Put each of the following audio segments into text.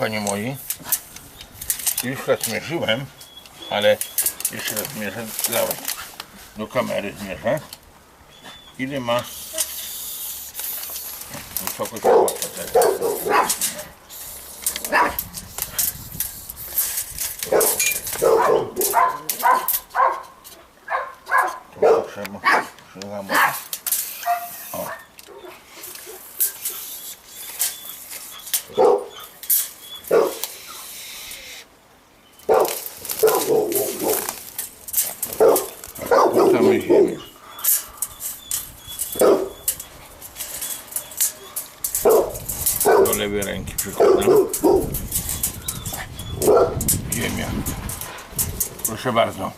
kochani moi. Już raz zmierzyłem, ale jeszcze raz zmierzę dla. Do kamery zmierzę. Ile ma wysokość płota teraz? To trzeba przełamować. O. Wrzucamy ziemię. Do lewej ręki przykładam. Ziemia. Proszę bardzo.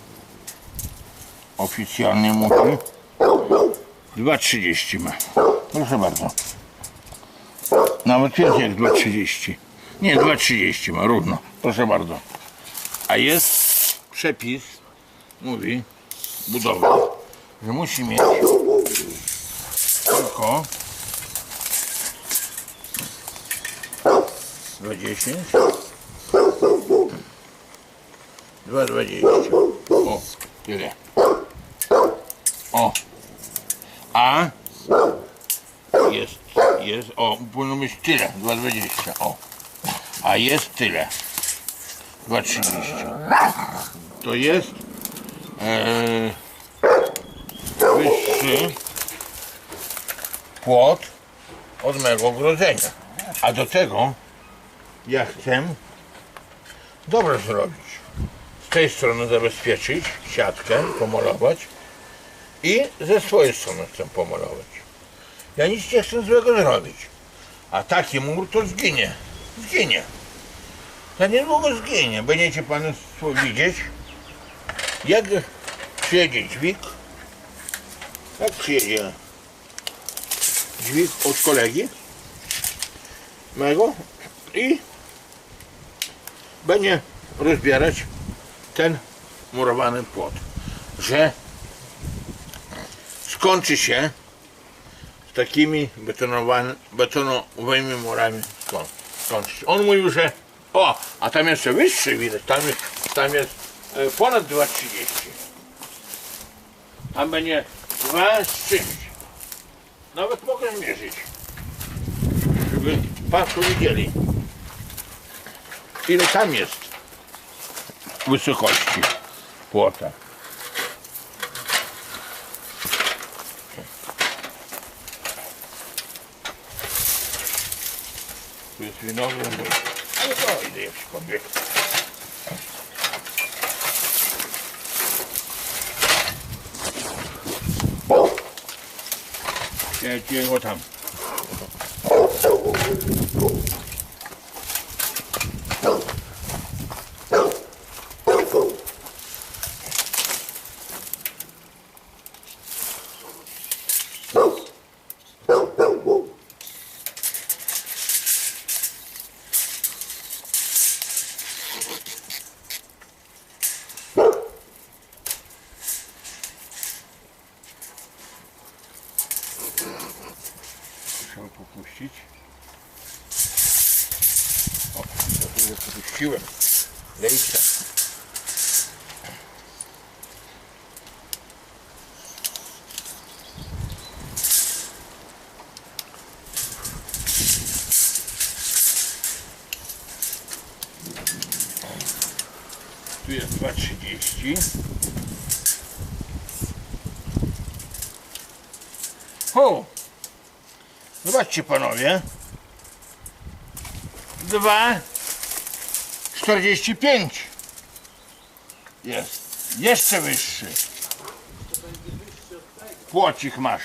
Oficjalnie mówi 2,30 ma. Proszę bardzo. Nawet więcej jak 2,30. Nie, 2,30 ma, równo. Proszę bardzo. A jest przepis, mówi budowy, że musi mieć tylko 20 2,20 o, tyle. O. A? Jest, jest, o, powinno być tyle. 2,20 o. A jest tyle. 2,30 to jest wyższy płot od mego ogrodzenia. A do tego ja chcę dobrze zrobić. Z tej strony zabezpieczyć siatkę, pomalować i ze swojej strony chcę pomalować. Ja nic nie chcę złego zrobić. A taki mur to zginie. Zginie. Za niedługo zginie. Będziecie Państwo widzieć, jak przyjedzie dźwig, jak przyjedzie dźwig od kolegi mego i będzie rozbierać ten murowany płot, że skończy się z takimi betonowymi murami skoń- skończy. On mówił, że o, a tam jeszcze wyższy widać, tam jest, tam jest ponad 2,30. Tam będzie 2 z czymś. Nawet mogę zmierzyć. Żeby Państwo widzieli. Ile tam jest wysokości płota. Tu jest winogron, ale to idę jeszcze pobiegł. Siedźcie go tam. Trzeba popuścić. O, to już popuściłem. Lejcie. Tu jest 2,30. O! Zobaczcie panowie. 2,45 jest. Jeszcze wyższy. Płocik masz.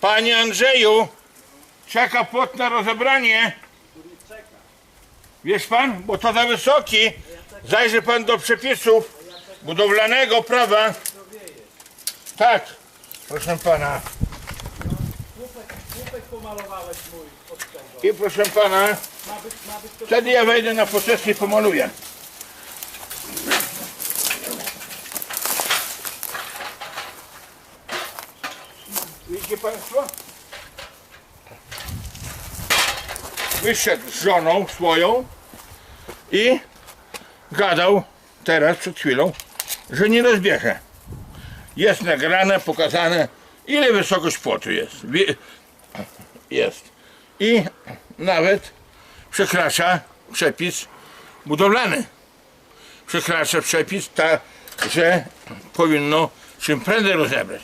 Panie Andrzeju, czeka płot na rozebranie. Wiesz pan, bo to za wysoki. Zajrzy pan do przepisów budowlanego prawa. Tak, proszę pana. Pomalowałeś mój od tego. I proszę pana, wtedy ja wejdę na posesję i pomaluję. Widzicie państwo? wyszedł z żoną swoją i gadał teraz przed chwilą, że nie rozbierze. Jest nagrane, pokazane, ile wysokość płotu jest. Wie- Jest. I nawet przekracza przepis budowlany. Przekracza przepis tak, że powinno czym prędzej rozebrać.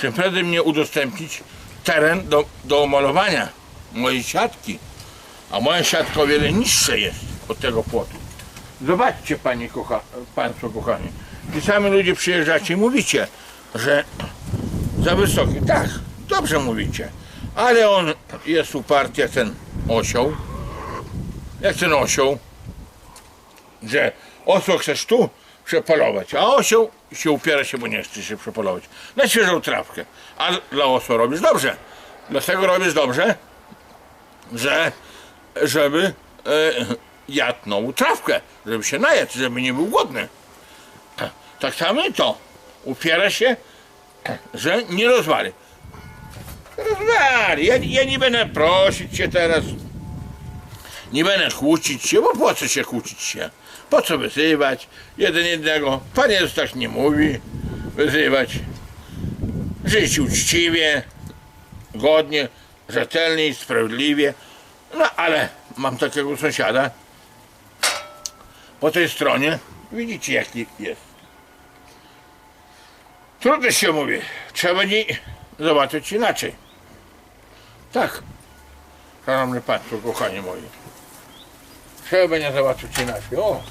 Czym prędzej mnie udostępnić teren do, do malowania mojej siatki. A moja siatka o wiele niższa jest od tego płotu. Zobaczcie panie kocha, państwo kochani. I sami ludzie przyjeżdżacie i mówicie, że za wysoki. Tak, dobrze mówicie. Ale on jest uparty jak ten osioł. Jak ten osioł. Że osioł chcesz tu przepalować, a osioł się upiera się, bo nie chce się przepalować. Na świeżą trawkę. A dla osła robisz dobrze. Dlatego robisz dobrze, że żeby e, jadł nową trawkę, żeby się najadł, żeby nie był głodny. Tak samo i to. Upiera się, że nie rozwali. Rozwali. Ja, ja nie będę prosić cię teraz. Nie będę kłócić się, bo po co się kłócić się? Po co wyzywać jeden jednego? Pan Jezus tak nie mówi. Wyzywać. Żyć uczciwie, godnie, rzetelnie i sprawiedliwie. No ale mam takiego sąsiada po tej stronie. Widzicie jaki jest. Trudno się mówi. Trzeba nie zobaczyć inaczej. Tak. Szanowni Państwo, kochani moi. Trzeba nie zobaczyć inaczej. O!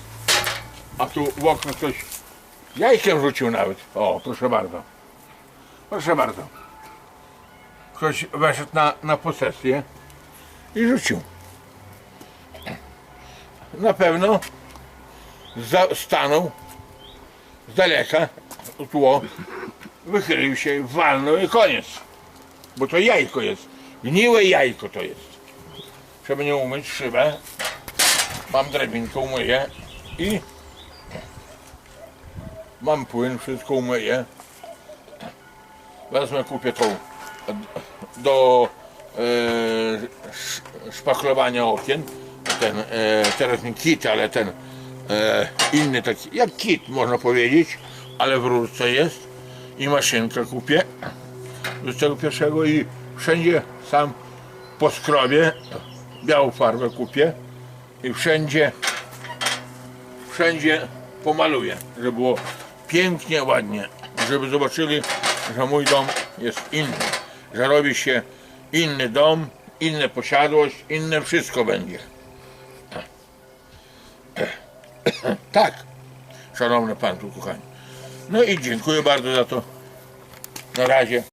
A tu w okno ktoś jajkiem rzucił nawet. O, proszę bardzo. Proszę bardzo. Ktoś weszedł na, na posesję i rzucił. Na pewno za, stanął z daleka tło, wychylił się, walnął i koniec. Bo to jajko jest. Gniłe jajko to jest. Trzeba nie umyć szybę. Mam drabinkę, umyję i mam płyn, wszystko umyję. Wezmę, kupię tą do e, sz- szpachlowania okien. Ten, e, teraz nie kit, ale ten e, inny taki, jak kit można powiedzieć, ale w rurce jest. I maszynkę kupię do tego pierwszego i wszędzie sam poskrobię, białą farbę kupię i wszędzie, wszędzie pomaluję, żeby było pięknie, ładnie, żeby zobaczyli, że mój dom jest inny, że robi się inny dom, inna posiadłość, inne wszystko będzie. Tak, szanowny Pan tu kochani. No i dziękuję bardzo za to. Na razie.